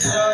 चांदूक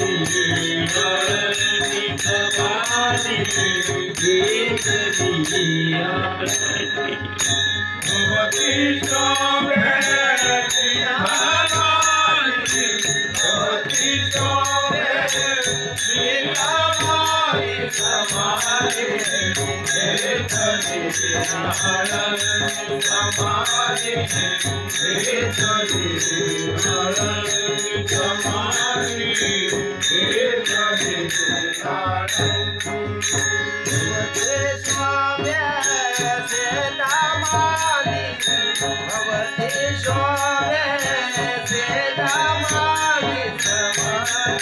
Bhagavad Gita, श्रीरामानि समानि हे तरि हरणि समानि हे तरि हरणि समानि हे तरि भवते भवते स्वाम्या सेतामानि